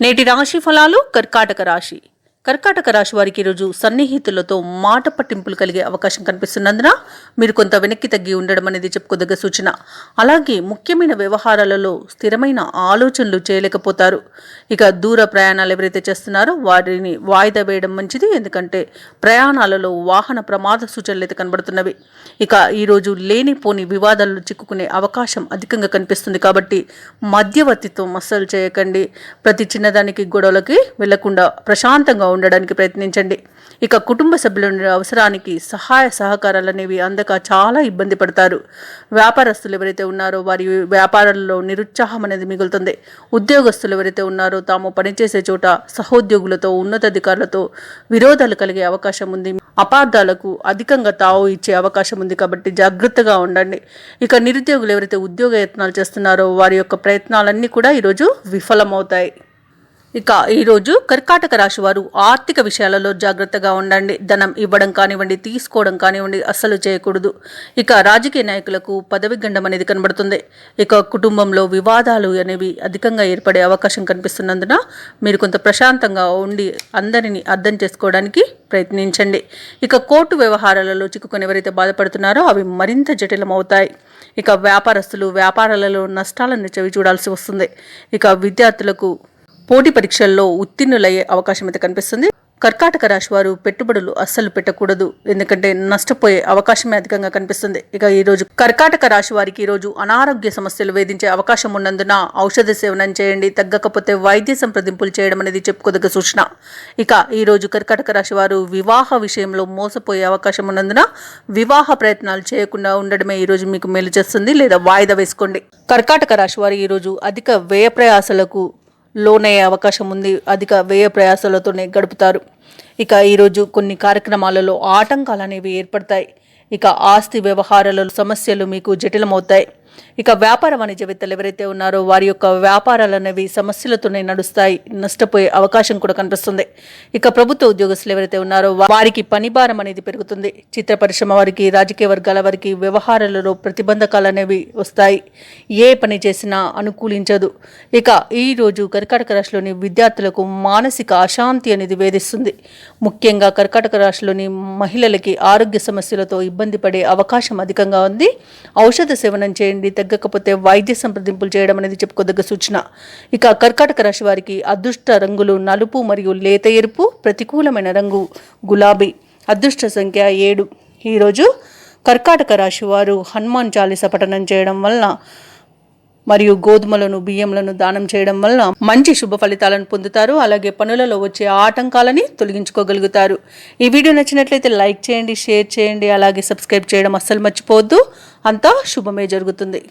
నేటి రాశి ఫలాలు కర్కాటక రాశి. కర్కాటక రాశి వారికి ఈరోజు సన్నిహితులతో మాట పట్టింపులు కలిగే అవకాశం కనిపిస్తున్నందున మీరు కొంత వెనక్కి తగ్గి ఉండడం అనేది చెప్పుకోదగ్గ సూచన. అలాగే ముఖ్యమైన వ్యవహారాలలో స్థిరమైన ఆలోచనలు చేయలేకపోతారు. ఇక దూర ప్రయాణాలు ఎవరైతే చేస్తున్నారో వారిని వాయిదా వేయడం మంచిది. ఎందుకంటే ప్రయాణాలలో వాహన ప్రమాద సూచనలు అయితే కనబడుతున్నవి. ఇక ఈరోజు లేనిపోని వివాదాల్లో చిక్కుకునే అవకాశం అధికంగా కనిపిస్తుంది కాబట్టి మధ్యవర్తిత్వం అస్సలు చేయకండి. ప్రతి చిన్నదానికి గొడవలకి వెళ్ళకుండా ప్రశాంతంగా ఉండడానికి ప్రయత్నించండి. ఇక కుటుంబ సభ్యుల అవసరానికి సహాయ సహకారాలు అనేవి అందక చాలా ఇబ్బంది పడతారు. వ్యాపారస్తులు ఎవరైతే ఉన్నారో వారి వ్యాపారాల్లో నిరుత్సాహం అనేది మిగులుతుంది. ఉద్యోగస్తులు ఎవరైతే ఉన్నారో తాము పనిచేసే చోట సహోద్యోగులతో ఉన్నతాధికారులతో విరోధాలు కలిగే అవకాశం ఉంది. అపార్థాలకు అధికంగా తావు ఇచ్చే అవకాశం ఉంది కాబట్టి జాగ్రత్తగా ఉండండి. ఇక నిరుద్యోగులు ఎవరైతే ఉద్యోగ యత్నాలు చేస్తున్నారో వారి యొక్క ప్రయత్నాలన్నీ కూడా ఈరోజు విఫలమవుతాయి. ఇక ఈరోజు కర్కాటక రాశి వారు ఆర్థిక విషయాలలో జాగ్రత్తగా ఉండండి. ధనం ఇవ్వడం కానివ్వండి తీసుకోవడం కానివ్వండి అస్సలు చేయకూడదు. ఇక రాజకీయ నాయకులకు పదవి గండం అనేది కనబడుతుంది. ఇక కుటుంబంలో వివాదాలు అనేవి అధికంగా ఏర్పడే అవకాశం కనిపిస్తున్నందున మీరు కొంత ప్రశాంతంగా ఉండి అందరినీ అర్థం చేసుకోవడానికి ప్రయత్నించండి. ఇక కోర్టు వ్యవహారాలలో చిక్కుకొని ఎవరైతే బాధపడుతున్నారో అవి మరింత జటిలమవుతాయి. ఇక వ్యాపారస్తులు వ్యాపారాలలో నష్టాలను చవి చూడాల్సి వస్తుంది. ఇక విద్యార్థులకు పోటీ పరీక్షల్లో ఉత్తీర్ణులయ్యే అవకాశం అయితే కనిపిస్తుంది. కర్కాటక రాశి వారు పెట్టుబడులు అస్సలు పెట్టకూడదు. ఎందుకంటే నష్టపోయే అవకాశమే అధికంగా కనిపిస్తుంది. ఇక ఈ రోజు కర్కాటక రాశి వారికి ఈ రోజు అనారోగ్య సమస్యలు వేధించే అవకాశం ఉన్నందున ఔషధ సేవనం చేయండి. తగ్గకపోతే వైద్య సంప్రదింపులు చేయడం అనేది చెప్పుకోదగ్గ సూచన. ఇక ఈ రోజు కర్కాటక రాశి వారు వివాహ విషయంలో మోసపోయే అవకాశం ఉన్నందున వివాహ ప్రయత్నాలు చేయకుండా ఉండడమే ఈ రోజు మీకు మేలు చేస్తుంది లేదా వాయిదా వేసుకోండి. కర్కాటక రాశి వారు ఈ రోజు అధిక వ్యయ ప్రయాసలకు లోనయ్యే అవకాశం ఉంది. అధిక వ్యయ ప్రయాసాలతోనే గడుపుతారు. ఇక ఈరోజు కొన్ని కార్యక్రమాలలో ఆటంకాలు అనేవి ఏర్పడతాయి. ఇక ఆస్తి వ్యవహారాలలో సమస్యలు మీకు జటిలమవుతాయి. ఇక వ్యాపార వాణిజ్యవేత్తలు ఎవరైతే ఉన్నారో వారి యొక్క వ్యాపారాలు అనేవి సమస్యలతోనే నడుస్తాయి నష్టపోయే అవకాశం కూడా కనిపిస్తుంది. ఇక ప్రభుత్వ ఉద్యోగస్తులు ఎవరైతే ఉన్నారో వారికి పని భారం అనేది పెరుగుతుంది. చిత్ర పరిశ్రమ వారికి రాజకీయ వర్గాల వారికి వ్యవహారాలలో ప్రతిబంధకాలు అనేవి వస్తాయి. ఏ పని చేసినా అనుకూలించదు. ఇక ఈ రోజు కర్కాటక రాశిలోని విద్యార్థులకు మానసిక అశాంతి అనేది వేధిస్తుంది. ముఖ్యంగా కర్కాటక రాశిలోని మహిళలకి ఆరోగ్య సమస్యలతో ఇబ్బంది పడే అవకాశం అధికంగా ఉంది. ఔషధ సేవనం చేయండి తగ్గకపోతే వైద్య సంప్రదింపులు చేయడం అనేది చెప్పుకోదగ్గ సూచన. ఇక కర్కాటక రాశి వారికి అదృష్ట రంగులు నలుపు మరియు లేత ఎరుపు ప్రతికూలమైన రంగు గులాబీ. అదృష్ట సంఖ్య ఏడు. ఈరోజు కర్కాటక రాశి వారు హనుమాన్ చాలీస పఠనం చేయడం వలన మరియు గోధుమలను బియ్యంలను దానం చేయడం వలన మంచి శుభ ఫలితాలను పొందుతారు. అలాగే పనులలో వచ్చే ఆటంకాలని తొలగించుకోగలుగుతారు. ఈ వీడియో నచ్చినట్లయితే లైక్ చేయండి షేర్ చేయండి అలాగే సబ్స్క్రైబ్ చేయడం అస్సలు మర్చిపోవద్దు. అంతా శుభమే జరుగుతుంది.